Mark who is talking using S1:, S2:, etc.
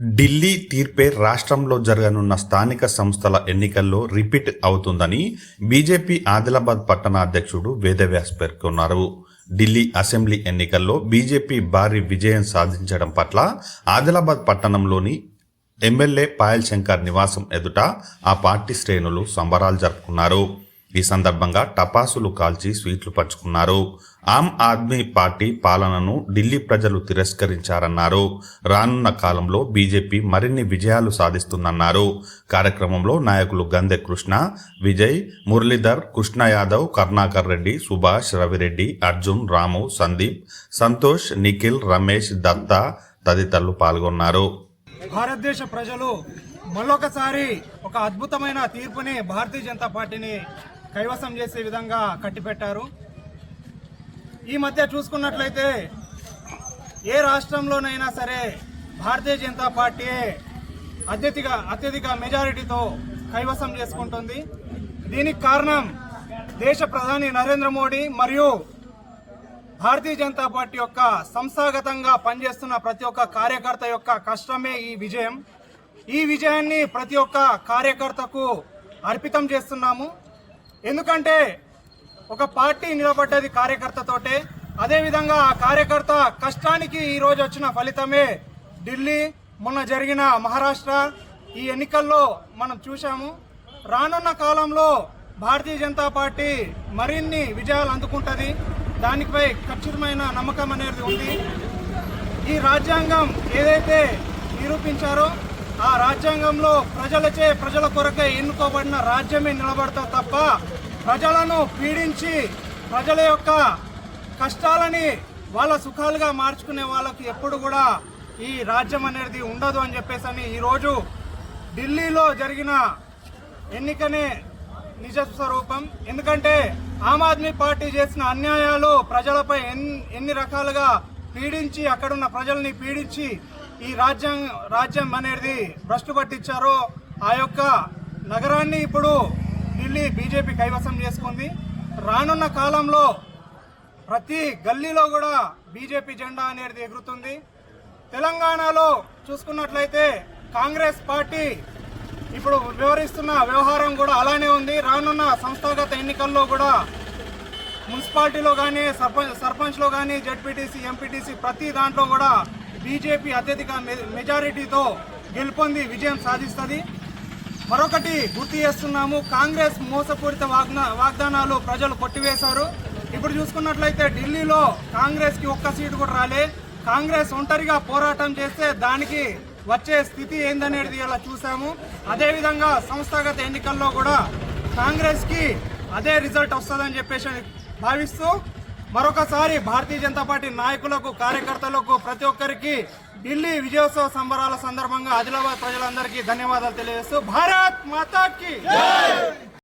S1: ఢిల్లీ తీర్పే రాష్ట్రంలో జరగనున్న స్థానిక సంస్థల ఎన్నికల్లో రిపీట్ అవుతుందని బీజేపీ ఆదిలాబాద్ పట్టణ అధ్యక్షుడు వేదవ్యాస్ పేర్కొన్నారు. ఢిల్లీ అసెంబ్లీ ఎన్నికల్లో బీజేపీ భారీ విజయం సాధించడం పట్ల ఆదిలాబాద్ పట్టణంలోని ఎమ్మెల్యే పాయల్ శంకర్ నివాసం ఎదుట ఆ పార్టీ శ్రేణులు సంబరాలు జరుపుకున్నారు. ఈ సందర్భంగా టపాసులు కాల్చి స్వీట్లు పంచుకున్నారు. ఆమ్ ఆద్మీ పార్టీ పాలనను ఢిల్లీ ప్రజలు తిరస్కరించారన్నారు. రానున్న కాలంలో బీజేపీ మరిన్ని విజయాలు సాధిస్తుందన్నారు. కార్యక్రమంలో నాయకులు గంధె కృష్ణ విజయ్ మురళీధర్ కృష్ణ యాదవ్ కరుణాకర్ రెడ్డి సుభాష్ రవిరెడ్డి అర్జున్ రాము సందీప్ సంతోష్ నిఖిల్ రమేష్ దత్తా తదితరులు పాల్గొన్నారు.
S2: భారతదేశ ప్రజలు మళ్ళొకసారి ఒక అద్భుతమైన తీర్పుని భారతీయ జనతా పార్టీని కైవసం చేసే విధంగా కట్టిపెట్టారు. ఈ మధ్య చూసుకున్నట్లయితే ఏ రాష్ట్రంలోనైనా సరే భారతీయ జనతా పార్టీయే అత్యధిక అత్యధిక మెజారిటీతో కైవసం చేసుకుంటుంది. దీనికి కారణం దేశ ప్రధాని నరేంద్ర మోడీ మరియు భారతీయ జనతా పార్టీ యొక్క సంస్థాగతంగా పనిచేస్తున్న ప్రతి ఒక్క కార్యకర్త యొక్క కష్టమే ఈ విజయం. ఈ విజయాన్ని ప్రతి ఒక్క కార్యకర్తకు అర్పితం చేస్తున్నాము. ఎందుకంటే ఒక పార్టీ నిలబడ్డది కార్యకర్తతోటే. అదేవిధంగా ఆ కార్యకర్త కష్టానికి ఈరోజు వచ్చిన ఫలితమే ఢిల్లీ. మొన్న జరిగిన మహారాష్ట్ర ఈ ఎన్నికల్లో మనం చూశాము. రానున్న కాలంలో భారతీయ జనతా పార్టీ మరిన్ని విజయాలు అందుకుంటుంది. దానిపై ఖచ్చితమైన నమ్మకం అనేది ఉంది. ఈ రాజ్యాంగం ఏదైతే నిరూపించారో ఆ రాజ్యాంగంలో ప్రజలచే ప్రజల కొరకే ఎన్నుకోబడిన రాజ్యమే నిలబడతా తప్ప ప్రజలను పీడించి ప్రజల యొక్క కష్టాలని వాళ్ళ సుఖాలుగా మార్చుకునే వాళ్ళకి ఎప్పుడు కూడా ఈ రాజ్యం అనేది ఉండదు అని చెప్పేసి అని ఈరోజు ఢిల్లీలో జరిగిన ఎన్నికనే నిజ స్వరూపం. ఎందుకంటే ఆమ్ ఆద్మీ పార్టీ చేసిన అన్యాయాలు ప్రజలపై ఎన్ని ఎన్ని రకాలుగా పీడించి అక్కడున్న ప్రజల్ని పీడించి ఈ రాజ్యం రాజ్యం అనేది భ్రష్టు పట్టించారో ఆ యొక్క నగరాన్ని ఇప్పుడు ఢిల్లీ బీజేపీ కైవసం చేసుకుంది. రానున్న కాలంలో ప్రతి గల్లీలో కూడా బీజేపీ జెండా అనేది ఎగురుతుంది. తెలంగాణలో చూసుకున్నట్లయితే కాంగ్రెస్ పార్టీ ఇప్పుడు వివరిస్తున్న వ్యవహారం కూడా అలానే ఉంది. రానున్న సంస్థాగత ఎన్నికల్లో కూడా మున్సిపాలిటీలో కానీ సర్పంచ్ సర్పంచ్లో కానీ జడ్పీటీసీ ఎంపీటీసీ ప్రతి దాంట్లో కూడా బీజేపీ అత్యధిక మెజారిటీతో గెలుపొంది విజయం సాధిస్తుంది. మరొకటి గుర్తు చేస్తున్నాము కాంగ్రెస్ మోసపూరిత వాగ్నా వాగ్దానాలు ప్రజలు కొట్టివేశారు. ఇప్పుడు చూసుకున్నట్లయితే ఢిల్లీలో కాంగ్రెస్కి ఒక్క సీటు కూడా రాలే. కాంగ్రెస్ ఒంటరిగా పోరాటం చేస్తే దానికి వచ్చే స్థితి ఏందనేది ఇలా చూసాము అదేవిధంగా సంస్థాగత ఎన్నికల్లో కూడా కాంగ్రెస్కి అదే రిజల్ట్ వస్తుందని చెప్పేసి భావిస్తూ మరొకసారి భారతీయ జనతా పార్టీ నాయకులకు కార్యకర్తలకు ప్రతి ఒక్కరికి ఢిల్లీ విజయోత్సవ సంబరాల సందర్భంగా ఆదిలాబాద్ ప్రజలందరికీ ధన్యవాదాలు తెలియజేస్తూ భారత్ మాతాకి